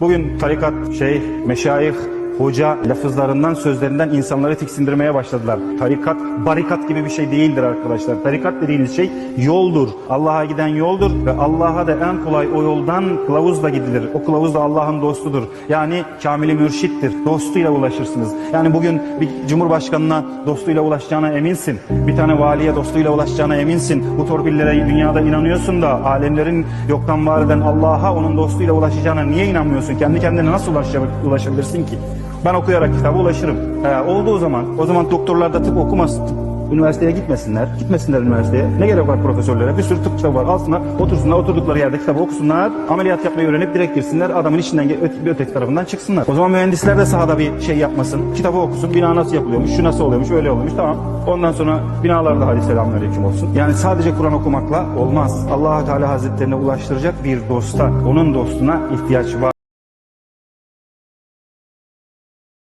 Bugün tarikat, şeyh, meşayih, hoca lafızlarından, sözlerinden insanları tiksindirmeye başladılar. Tarikat, barikat gibi bir şey değildir arkadaşlar. Tarikat dediğiniz şey yoldur. Allah'a giden yoldur ve Allah'a da en kolay o yoldan kılavuzla gidilir. O kılavuz da Allah'ın dostudur. Yani kamili mürşittir. Dostuyla ulaşırsınız. Yani bugün bir cumhurbaşkanına dostuyla ulaşacağına eminsin. Bir tane valiye dostuyla ulaşacağına eminsin. Bu torpillere dünyada inanıyorsun da alemlerin yoktan var eden Allah'a onun dostuyla ulaşacağına niye inanmıyorsun? Kendi kendine nasıl ulaşa- ulaşabilirsin ki? Ben okuyarak kitaba ulaşırım. He, olduğu zaman, o zaman doktorlar da tıp okumasın. Üniversiteye gitmesinler. Gitmesinler üniversiteye. Ne gerek var profesörlere? Bir sürü tıp kitabı var. Alsınlar, otursunlar, oturdukları yerde kitabı okusunlar. Ameliyat yapmayı öğrenip direkt girsinler. Adamın içinden öte- öteki tarafından çıksınlar. O zaman mühendisler de sahada bir şey yapmasın. Kitabı okusun. Bina nasıl yapılıyormuş, şu nasıl oluyormuş, öyle oluyormuş. Tamam. Ondan sonra binalarda hadi selamünaleyküm olsun. Yani sadece Kur'an okumakla olmaz. allah Teala Hazretlerine ulaştıracak bir dosta, onun dostuna ihtiyaç var.